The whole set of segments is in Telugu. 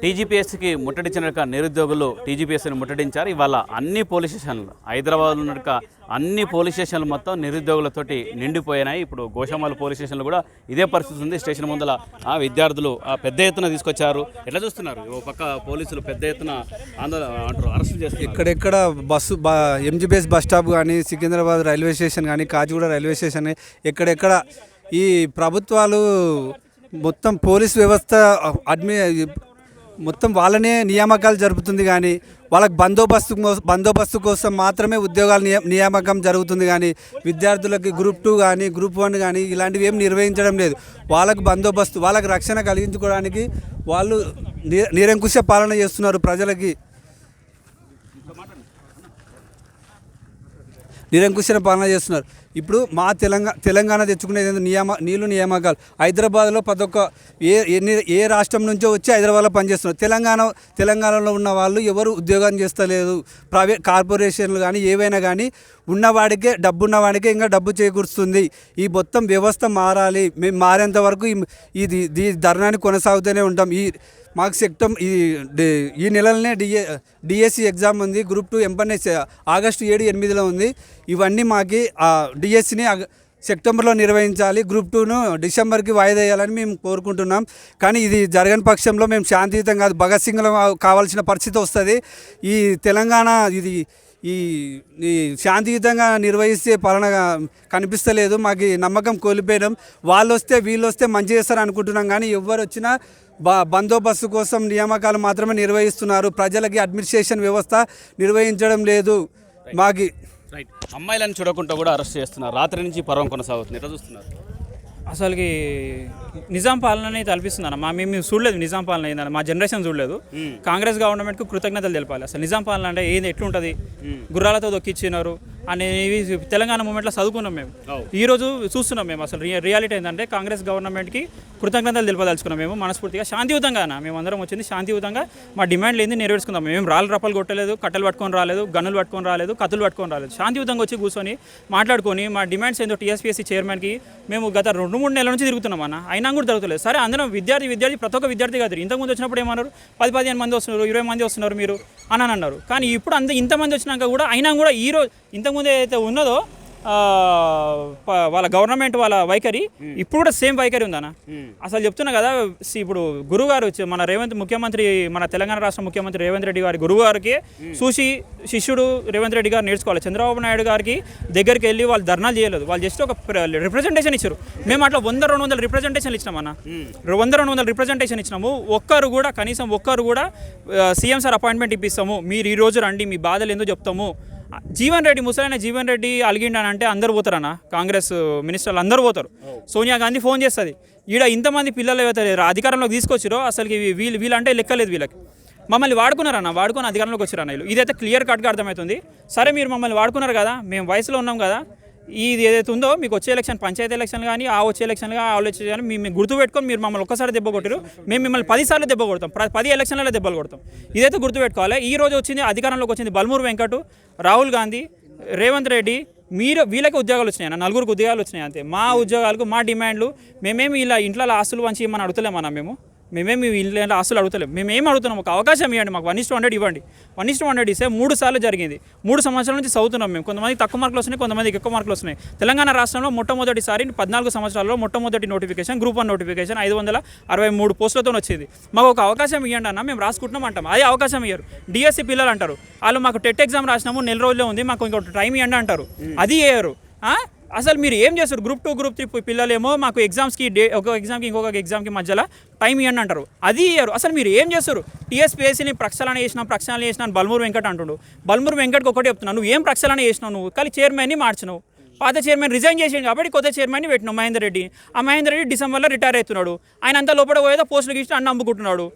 టీజీపీఎస్సీకి ముట్టడించిన నిరుద్యోగులు టీజీపీఎస్సీని ముట్టడించారు. ఇవాళ అన్ని పోలీస్ స్టేషన్లు హైదరాబాద్లో ఉన్న అన్ని పోలీస్ స్టేషన్లు మొత్తం నిరుద్యోగులతోటి నిండిపోయినాయి. ఇప్పుడు గోషామాల పోలీస్ స్టేషన్లు కూడా ఇదే పరిస్థితి ఉంది. స్టేషన్ ముందల ఆ విద్యార్థులు ఆ పెద్ద ఎత్తున తీసుకొచ్చారు. ఎట్లా చూస్తున్నారు? ఓ పక్క పోలీసులు పెద్ద ఎత్తున ఆందోళన అంటారు అరెస్ట్ చేస్తారు ఇక్కడెక్కడ బస్సు ఎంజీబీఎస్ బస్ స్టాప్ కానీ సికింద్రాబాద్ రైల్వే స్టేషన్ కానీ కాచిగూడ రైల్వే స్టేషన్ ఎక్కడెక్కడ ఈ ప్రభుత్వాలు మొత్తం పోలీస్ వ్యవస్థ అడ్మి మొత్తం వాళ్ళనే నియామకాలు జరుపుతుంది కానీ వాళ్ళకి బందోబస్తు బందోబస్తు కోసం మాత్రమే ఉద్యోగాల నియామకం జరుగుతుంది కానీ విద్యార్థులకి గ్రూప్ టూ కానీ గ్రూప్ వన్ కానీ ఇలాంటివి ఏం నిర్వహించడం లేదు. వాళ్ళకు బందోబస్తు వాళ్ళకి రక్షణ కలిగించుకోవడానికి వాళ్ళు ని నిరంకుశ పాలన చేస్తున్నారు ప్రజలకి. నిరంకుశన పాలన చేస్తున్నారు. ఇప్పుడు మా తెలంగాణ తెలంగాణ తెచ్చుకునేది నియామ నీళ్ళు నియామకాలు. హైదరాబాద్లో ప్రతి ఒక్క ఏ ఎన్ని ఏ రాష్ట్రం నుంచో వచ్చి హైదరాబాద్లో పనిచేస్తున్నారు. తెలంగాణ తెలంగాణలో ఉన్న వాళ్ళు ఎవరు ఉద్యోగం చేస్తలేదు. ప్రైవేట్ కార్పొరేషన్లు కానీ ఏవైనా కానీ ఉన్నవాడికే డబ్బు ఉన్నవాడికే ఇంకా డబ్బు చేకూరుస్తుంది. ఈ మొత్తం వ్యవస్థ మారాలి. మేము మారేంత వరకు ఈ- ఇది ధర్నాన్ని కొనసాగుతూనే ఉంటాం. ఈ మాకు సెక్టం ఈ ఈ నెలలనే డిఏ డిఎస్సి ఎగ్జామ్ ఉంది గ్రూప్ టూ ఎంపన్ఎస్ ఆగస్టు ఏడు ఎనిమిదిలో ఉంది. ఇవన్నీ మాకు డిఎస్సిని సెప్టెంబర్లో నిర్వహించాలి గ్రూప్ టూను డిసెంబర్కి వాయిదా వేయాలని మేము కోరుకుంటున్నాం. కానీ ఇది జరగని పక్షంలో మేము శాంతియుతం కాదు. భగత్ సింగ్లో కావాల్సిన పరిస్థితి వస్తుంది. ఈ తెలంగాణ ఇది ఈ ఈ శాంతియుతంగా నిర్వహిస్తే పాలన కనిపిస్తలేదు మాకు నమ్మకం కోల్పోయినాం. వాళ్ళు వస్తే వీళ్ళు వస్తే మంచి చేస్తారు అనుకుంటున్నాం కానీ ఎవరు వచ్చినా బ బందోబస్తు కోసం నియామకాలు మాత్రమే నిర్వహిస్తున్నారు. ప్రజలకి అడ్మినిస్ట్రేషన్ వ్యవస్థ నిర్వహించడం లేదు. మాకి రైట్ అమ్మాయిలను చూడకుండా కూడా అరెస్ట్ చేస్తున్నారు. రాత్రి నుంచి పర్వం కొనసాగుతుంది. ఎట్లా చూస్తున్నారు? అసలుకి నిజాం పాలనని తలపిస్తుందన్న మా మేము మేము చూడలేదు నిజాం పాలన ఏందన్న. మా జనరేషన్ చూడలేదు. కాంగ్రెస్ గవర్నమెంట్కు కృతజ్ఞతలు తెలపాలి. అసలు నిజాం పాలన అంటే ఏది? ఎట్లుంటుంది? గుర్రాలతో దొక్కిచ్చినారు. అనేవి తెలంగాణ మూమెంట్లో చదువుకున్నాం మేము. ఈ రోజు చూస్తున్నాం మేము అసలు రియా- రియాలిటీ ఏంటంటే కాంగ్రెస్ గవర్నమెంట్కి కృతజ్ఞతలు తెలుపదలుచుకున్నాం మేము మనస్ఫూర్తిగా. శాంతియుతంగా మేము అందరం వచ్చింది శాంతియుతంగా. మా డిమాండ్లు ఏంది నెరవేర్చుకుందాం. మేము రాళ్ళు రప్పలు కొట్టలేదు కట్టెలు పట్టుకొని రాలేదు గన్నులు పట్టుకొని రాలేదు కత్తులు పట్టుకొని రాలేదు. శాంతియుతంగా వచ్చి కూర్చొని మాట్లాడుకొని మా డిమాండ్స్ ఏందో టీఎస్పీఎస్సీ చైర్మన్కి మేము గత రెండు మూడు నెలల నుంచి తిరుగుతున్నాం అన్న. అయినా కూడా జరుగుతలేదు. సరే అందరం విద్యార్థి విద్యార్థి ప్రతి ఒక్క విద్యార్థి కాదు. ఇంతకుముందు వచ్చినప్పుడు ఏమన్నారు? పది పదిహేను మంది వస్తున్నారు ఇరవై మంది వస్తున్నారు మీరు అని అని అన్నారు. కానీ ఇప్పుడు అంత ఇంతమంది వచ్చినాక కూడా అయినా కూడా ఈ రోజు ఇంతకుముందు ఏదైతే ఉన్నదో వాళ్ళ గవర్నమెంట్ వాళ్ళ వైఖరి ఇప్పుడు కూడా సేమ్ వైఖరి ఉందన్న. అసలు చెప్తున్నా కదా సి- ఇప్పుడు గురువు గారు వచ్చి- మన రేవంత్ ముఖ్యమంత్రి మన తెలంగాణ రాష్ట్ర ముఖ్యమంత్రి రేవంత్ రెడ్డి గారి గురువు గారికి చూసి శిష్యుడు రేవంత్ రెడ్డి గారు నేర్చుకోవాలి. చంద్రబాబు నాయుడు గారికి దగ్గరికి వెళ్ళి వాళ్ళు ధర్నాలు చేయలేదు. వాళ్ళు జస్ట్ ఒక రిప్రజెంటేషన్ ఇచ్చారు. మేము అట్లా వంద రెండు వందల రిప్రజెంటేషన్ ఇచ్చినామన్న. వంద రెండు వందల రిప్రజెంటేషన్ ఇచ్చినాము. ఒక్కరు కూడా కనీసం ఒక్కరు కూడా సీఎం సార్ అపాయింట్మెంట్ ఇప్పిస్తాము. మీరు ఈ రోజు రండి మీ బాధలు ఏందో చెప్తాము. జీవన్ రెడ్డి ముసలైన జీవన్ రెడ్డి అలిగిండని అంటే అందరు పోతారన్న. కాంగ్రెస్ మినిస్టర్లు అందరూ పోతారు. సోనియా గాంధీ ఫోన్ చేస్తుంది. ఈడ ఇంతమంది పిల్లలు ఏవైతే అధికారంలోకి తీసుకొచ్చిరో అసలుకి వీళ్ళు వీళ్ళంటే లెక్కలేదు వీళ్ళకి. మమ్మల్ని వాడుకున్నారన్న వాడుకొని అధికారంలోకి వచ్చారన్న వీళ్ళు. ఇదైతే క్లియర్ కట్గా అర్థమవుతుంది. సరే మీరు మమ్మల్ని వాడుకున్నారు కదా మేము వయసులో ఉన్నాం కదా ఇది ఏదైతే ఉందో మీకు వచ్చే ఎలక్షన్ పంచాయతీ ఎలక్షన్ కానీ ఆ వచ్చే ఎలక్షన్ కానీ ఆ వచ్చే కానీ మేము గుర్తుపెట్టుకొని గుర్తు మీరు మమ్మల్ని ఒక్కసారి దెబ్బ కొట్టారు. మేము మిమ్మల్ని పదిసార్లు దెబ్బ కొడతాం. ప్ర- పది ఎలక్షన్లలో దెబ్బలు కొడతాం. ఇదైతే గుర్తుపెట్టుకోవాలి ఈ రోజు వచ్చింది అధికారంలోకి వచ్చింది బల్మూరు వెంకట్ రాహుల్ గాంధీ రేవంత్ రెడ్డి. మీరు వీళ్ళకి ఉద్యోగాలు వచ్చినాయి అన్న నలుగురికి ఉద్యోగాలు వచ్చినాయి అంతే. మా ఉద్యోగాలకు మా డిమాండ్లు మేమేమి ఇలా ఇంట్లో ఆస్తులు వంచి ఏమని అడుగుతలేమన్నా మేము? మేమేమి ఇంట్లో ఆస్తులు అడుగుతలేము మేము ఏం అడుగుతున్నాం? ఒక అవకాశం ఇవ్వండి మాకు వన్ ఇస్ హండ్రెడ్ ఇవ్వండి. వన్ ఇస్ హండ్రెడ్ ఇస్తే మూడు సార్లు జరిగింది. మూడు సంవత్సరాల నుంచి చదువుతున్నాం మేము. కొంతమంది తక్కువ మార్కులు వస్తున్నాయి కొంతమందికి ఎక్కువ మార్కులు వస్తున్నాయి. తెలంగాణ రాష్ట్రంలో మొట్టమొదటిసారి పద్నాలుగు సంవత్సరాల్లో మొట్టమొదటి నోటిఫికేషన్ గ్రూప్ వన్ నోటిఫికేషన్ ఐదు వందల అరవై మూడు పోస్టులతో వచ్చింది. మాకు ఒక అవకాశం ఇవ్వండి అన్న మేము రాసుకుంటున్నాం అంటాం. అదే అవకాశం ఇయ్యరు. డిఎస్సి పిల్లలు అంటారు. వాళ్ళు మాకు టెట్ ఎగ్జామ్ రాసినాము నెల రోజుల్లో ఉంది మాకు ఇంకొక టైం ఇవ్వండి అంటారు. అది ఆ? అసలు మీరు ఏం చేస్తారు? గ్రూప్ టూ గ్రూప్ త్రీ పిల్లలేమో మాకు ఎగ్జామ్స్కి డే ఒక ఎగ్జామ్కి ఇంకొక ఎగ్జామ్కి మధ్యలో టైం ఇవ్వండి అంటారు. అది ఇయ్యరు. అసలు మీరు ఏం చేస్తారు? టీఎస్పీఎస్సీని ప్రక్షాళన చేసిన ప్రక్షాళన చేసిన అని బల్మూరు వెంకట్ అంటుండు. బల్మూరు వెంకట్కి ఒకటి చెప్తున్నాను నువ్వు ఏం ప్రక్షాళన చేసినావు నువ్వు? కానీ చైర్మన్ని మార్చినావు. పాత చైర్మన్ రిజైన్ చేసిండు కాబట్టి కొత్త చైర్మన్ని పెట్టినాం మహేందర్ రెడ్డి. ఆ మహేందర్ రెడ్డి డిసెంబర్లో రిటైర్ అవుతున్నాడు. ఆయన అంతా లోపల పోయేదో పోస్టులు గీసి అన్న అమ్ముకుంటున్నాడు?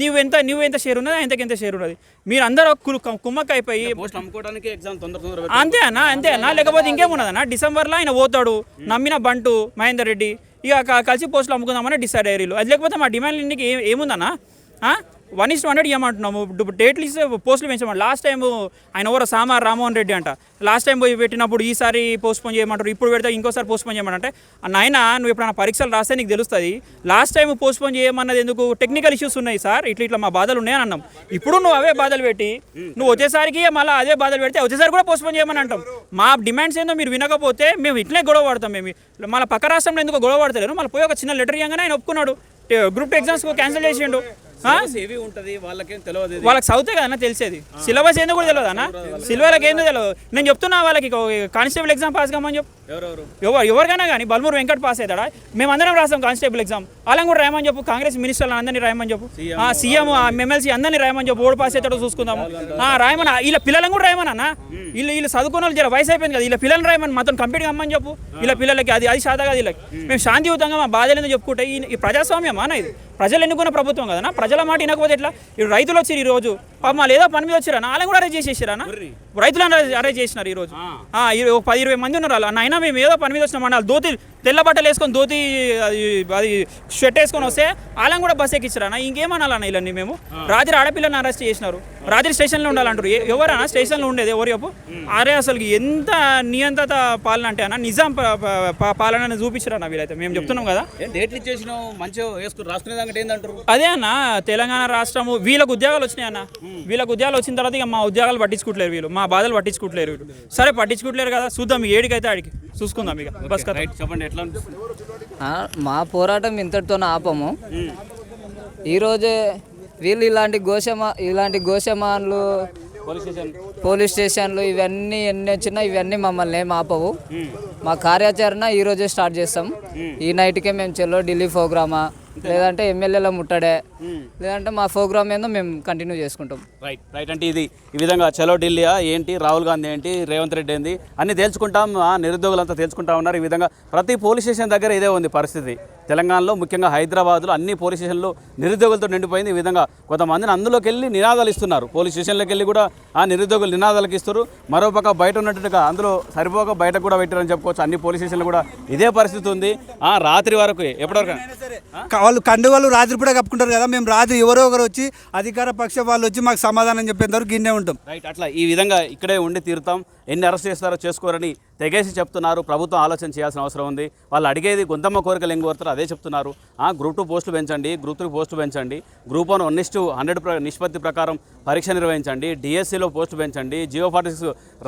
నువ్వు ఎంత నువ్వు ఎంత షేర్ ఉన్నది ఆయనకి ఎంత షేర్ ఉన్నది? మీరు అందరూ కుమ్మక్క అయిపోయి అంతే అన్న అంతే అన్న. లేకపోతే ఇంకేమున్నదన్న డిసెంబర్లో ఆయన పోతాడు నమ్మిన బంటు మహేందర్ రెడ్డి. ఇక కలిసి పోస్టులు అమ్ముకుందామని డిసైడ్ అయ్యారు అది లేకపోతే మా డిమాండ్ ఇంటికి ఏముందన్న? వన్ ఇస్ హండ్రెడ్ ఇవ్వమంటున్నాము ఇప్పుడు డేట్లు ఇస్తే పోస్టులు పెంచమంటారు లాస్ట్ టైం ఆయన ఎవరో సామార్ రామ్మోహన్ రెడ్డి అంట. లాస్ట్ టైం పోయి పెట్టినప్పుడు ఈసారి పోస్ట్పోన్ చేయమంటారు. ఇప్పుడు పెడితే ఇంకోసారి పోస్ట్పోన్ చేయమంటే నాయన నువ్వు ఎప్పుడైనా పరీక్షలు రాస్తే నీకు తెలుస్తుంది. లాస్ట్ టైం పోస్ట్పోన్ చేయమన్నది ఎందుకు? టెక్నికల్ ఇష్యూస్ ఉన్నాయి సార్. ఇట్లా ఇట్లా మా బాధలు ఉన్నాయని అన్నాం. ఇప్పుడు నువ్వు అవే బాధలు పెట్టి నువ్వు వచ్చేసరికి మళ్ళీ అదే బాధలు పెడితే వచ్చేసరికి కూడా పోస్ట్పోన్ చేయమని అంటాం. మా డిమాండ్స్ ఏందో మీరు వినకపోతే మేము ఇట్లే గొడవ పడతాం మేము. మళ్ళీ పక్క రాష్ట్రంలో ఎందుకు గొడవ పడతలేరు? మళ్ళీ పోయి ఒక చిన్న లెటర్ ఇవ్వగానే ఆయన ఒప్పుకున్నాడు. గ్రూప్ ఎగ్జామ్స్ క్యాన్సిల్ చేసిండు. ఏవి ఉంటుంది వాళ్ళకేం తెలియదు ఇది. వాళ్ళకి చదివితే కదా తెలిసేది. సిలబస్ ఏందో కూడా తెలియదు అన్న? సిలబస్కి ఏందో తెలియదు నేను చెప్తున్నా వాళ్ళకి కానిస్టేబుల్ ఎగ్జామ్ పాస్ కమ్మని చెప్పు. ఎవరెవరు? ఎవరు ఎవరికైనా కానీ బల్మూరు వెంకట్ పాస్ అవుతాడా? మేము అందరం రాస్తాం కానిస్టేబుల్ ఎగ్జామ్. వాళ్ళని కూడా రాయమని చెప్పు. కాంగ్రెస్ మినిస్టర్లు అందరినీ రాయమని చెప్పు. ఆ, సీఎం ఎమ్మెల్సీ అందరినీ రాయమని చెప్పు. ఓడి పాస్ అవుతాడో చూసుకుందాము. ఆ, రాయమని వీళ్ళ పిల్లలను కూడా రాయమని అన్న. వీళ్ళు వీళ్ళు చదువుకున్న వాళ్ళు జర వయసు అయిపోయింది కదా వీళ్ళ పిల్లల్ని రాయమని మాతో కంప్లీట్ కమ్మని చెప్పు. వీళ్ళ పిల్లలకి అది అది సాదా కాదు వీళ్ళకి. మేము శాంతియుతంగా మా బాధలు ఏందో చెప్పుకుంటే ఈ ఈ ప్రజాస్వామ్యం అన్న ఇది? ప్రజలు ఎన్నుకున్న ప్రభుత్వం కదా ప్రజల మాట వినకపోతే ఎట్లా? ఇప్పుడు రైతులు వచ్చి ఈరోజు వాళ్ళు ఏదో పని మీద వచ్చారా వాళ్ళని కూడా అరేంజ్ చేసేసారా రైతులను అరేంజ్ చేసినారు ఈ రోజు ఆ, ఈ ఒక పది ఇరవై మంది ఉన్నారు వాళ్ళు అయినా మేము ఏదో పని మీద వచ్చినాం. వాళ్ళు ధోతి తెల్ల బట్టలు వేసుకొని ధోతి అది అది షర్ట్ వేసుకొని వస్తే వాళ్ళని కూడా బస్ ఎక్కించారన్న ఇంకేమనాలన్న వీళ్ళని మేము? రాత్రి ఆడపిల్లని అరెస్ట్ చేసినారు. రాత్రి స్టేషన్లో ఉండాలంటారు. ఎవరన్నా స్టేషన్లో ఉండేది ఎవరు చెప్పు? అరే అసలు ఎంత నియంత్రత పాలన అంటే అన్న? నిజాం పాలన చూపించారన్న వీళ్ళైతే. మేము చెప్తున్నాం కదా. డేట్లు మంచిగా వేసుకుని రాసుకునే అదే అన్న తెలంగాణ రాష్ట్రము వీళ్ళకు ఉద్యోగాలు వచ్చినాయి అన్న. వీళ్ళకు ఉద్యోగాలు వచ్చిన తర్వాత ఇక మా ఉద్యోగాలు పట్టించుకోవట్లేరు వీళ్ళు. మా బాధలు పట్టించుకోవట్లేరు వీళ్ళు. సరే పట్టించుకోవట్లేరు కదా చూద్దాం ఏడికైతే ఆడికి. చూసుకుందాం ఇక. బస్ రైట్ చెప్పండి ఎట్లా మా పోరాటం ఇంతటితో ఆపము. ఈరోజే వీళ్ళు ఇలాంటి గోషమా ఇలాంటి గోషమాన్లు పోలీస్ స్టేషన్. పోలీస్ స్టేషన్లు ఇవన్నీ ఎన్ని వచ్చినా ఇవన్నీ మమ్మల్ని ఏం ఆపవు. మా కార్యాచరణ ఈ రోజే స్టార్ట్ చేస్తాం. ఈ నైట్కే మేము చెల్లో ఢిల్లీ ప్రోగ్రామా లేదంటే ఎమ్మెల్యేల ముట్టడే. లేదంటే మా ప్రోగ్రామ్ ఏందో మేము కంటిన్యూ చేసుకుంటాం. రైట్ రైట్ అంటే ఇది ఈ విధంగా చలో ఢిల్లీయా ఏంటి? రాహుల్ గాంధీ ఏంటి? రేవంత్ రెడ్డి ఏంటి అన్ని తేల్చుకుంటాం ఆ నిరుద్యోగులంతా తేల్చుకుంటా ఉన్నారు. ఈ విధంగా ప్రతి పోలీస్ స్టేషన్ దగ్గర ఇదే ఉంది పరిస్థితి. తెలంగాణలో ముఖ్యంగా హైదరాబాద్లో అన్ని పోలీస్ స్టేషన్లు నిరుద్యోగులతో నిండిపోయింది. ఈ విధంగా కొంతమందిని అందులోకి వెళ్ళి నినాదాలు ఇస్తున్నారు. పోలీస్ స్టేషన్లోకి వెళ్ళి కూడా ఆ నిరుద్యోగులు నినాదాలకు ఇస్తారు. మరోపక్క బయట ఉన్నట్టుగా అందులో సరిపోక బయట కూడా పెట్టారని చెప్పుకోవచ్చు. అన్ని పోలీస్ స్టేషన్లు కూడా ఇదే పరిస్థితి ఉంది. ఆ రాత్రి వరకు ఎప్పటివరకు? వాళ్ళు కండువాళ్ళు రాత్రి పూట కప్పుకుంటారు కదా మేము రాత్రి ఎవరో ఒకరు వచ్చి అధికార పక్ష వాళ్ళు వచ్చి మాకు సమాధానం చెప్పేంత వరకు గిన్నే ఉంటాం. రైట్ అట్లా ఈ విధంగా ఇక్కడే ఉండి తీరుతాం. ఎన్ని అరెస్ట్ చేస్తారో చేసుకోరని తెగేసి చెప్తున్నారు ప్రభుత్వం ఆలోచన చేయాల్సిన అవసరం ఉంది. వాళ్ళు అడిగేది గుంతమ్మ కోరికలు ఏం కోరుతారు అదే చెప్తున్నారు. ఆ గ్రూప్ టూ పోస్టులు పెంచండి గ్రూప్ త్రీ పోస్టులు పెంచండి group one one two hundred నిష్పత్తి ప్రకారం పరీక్ష నిర్వహించండి డిఎస్సిలో పోస్టు పెంచండి జియో ఫార్టీ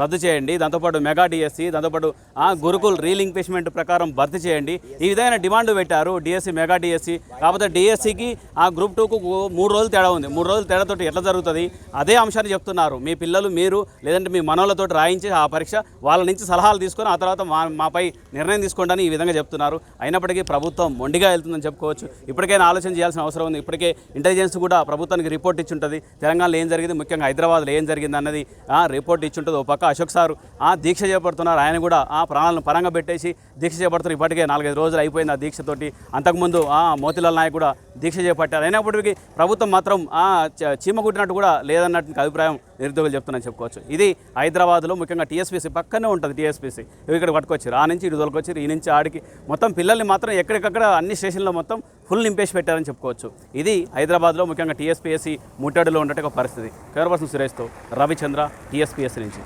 రద్దు చేయండి దాంతోపాటు మెగా డిఎస్సి దాంతోపాటు ఆ గురుకుల్ రీలింక్విష్మెంట్ ప్రకారం భర్తీ చేయండి. ఈ విధమైన డిమాండ్ పెట్టారు డిఎస్సి మెగా డిఎస్సి. కాకపోతే డిఎస్సికి ఆ గ్రూప్ టూకు మూడు రోజులు తేడా ఉంది. మూడు రోజులు తేడాతో ఎట్లా జరుగుతుంది? అదే అంశాన్ని చెప్తున్నారు. మీ పిల్లలు మీరు లేదంటే మీ మనోళ్ళతో రాయించి ఆ పరీక్ష వాళ్ళ నుంచి సలహాలు తీసుకొని ఆ తర్వాత మా మాపై నిర్ణయం తీసుకోండి ఈ విధంగా చెప్తున్నారు. అయినప్పటికీ ప్రభుత్వం మొండిగా వెళ్తుందని చెప్పుకోవచ్చు. ఇప్పటికైనా ఆలోచన చేయాల్సిన అవసరం ఉంది. ఇప్పటికే ఇంటెలిజెన్స్ కూడా ప్రభుత్వానికి రిపోర్ట్ ఇచ్చి ఉంటుంది తెలంగాణలో ఏం జరిగింది? ముఖ్యంగా హైదరాబాద్లో ఏం జరిగింది అన్నది ఆ రిపోర్ట్ ఇచ్చి ఉంటుంది ఓ పక్క అశోక్ సారు. ఆ దీక్ష చేపడుతున్నారు. ఆయన కూడా ఆ ప్రాణాలను పరంగా పెట్టేసి దీక్ష చేపడుతున్నారు. ఇప్పటికే నాలుగైదు రోజులు అయిపోయింది ఆ దీక్షతోటి. అంతకుముందు ఆ మోతిలాల్ నాయక్ కూడా దీక్ష చేపట్టారు. అయినప్పటికీ ప్రభుత్వం మాత్రం ఆ చ- చీమ కుట్టినట్టు కూడా లేదన్నట్టు అభిప్రాయం. నిరుద్యోగులు చెప్తున్నాను చెప్పుకోవచ్చు. ఇది హైదరాబాద్లో ముఖ్యంగా టీఎస్పీసీ పక్కనే ఉంటుంది టీఎస్పీసీ. ఇక్కడ పట్టుకొచ్చారు ఆ నుంచి ఇటు తోలుకొచ్చారు ఈ నుంచి ఆడికి మొత్తం పిల్లల్ని మాత్రం ఎక్కడికక్కడ అన్ని స్టేషన్లో మొత్తం ఫుల్ నింపేసి పెట్టారని చెప్పుకోవచ్చు. ఇది హైదరాబాద్లో ముఖ్యంగా టీఎస్పీఎస్సీ ముట్టడిలో ఉన్నట్టు పరిస్థితి. కేవర్ సురేష్తో రవిచంద్ర టీఎస్పీఎస్సీ నుంచి.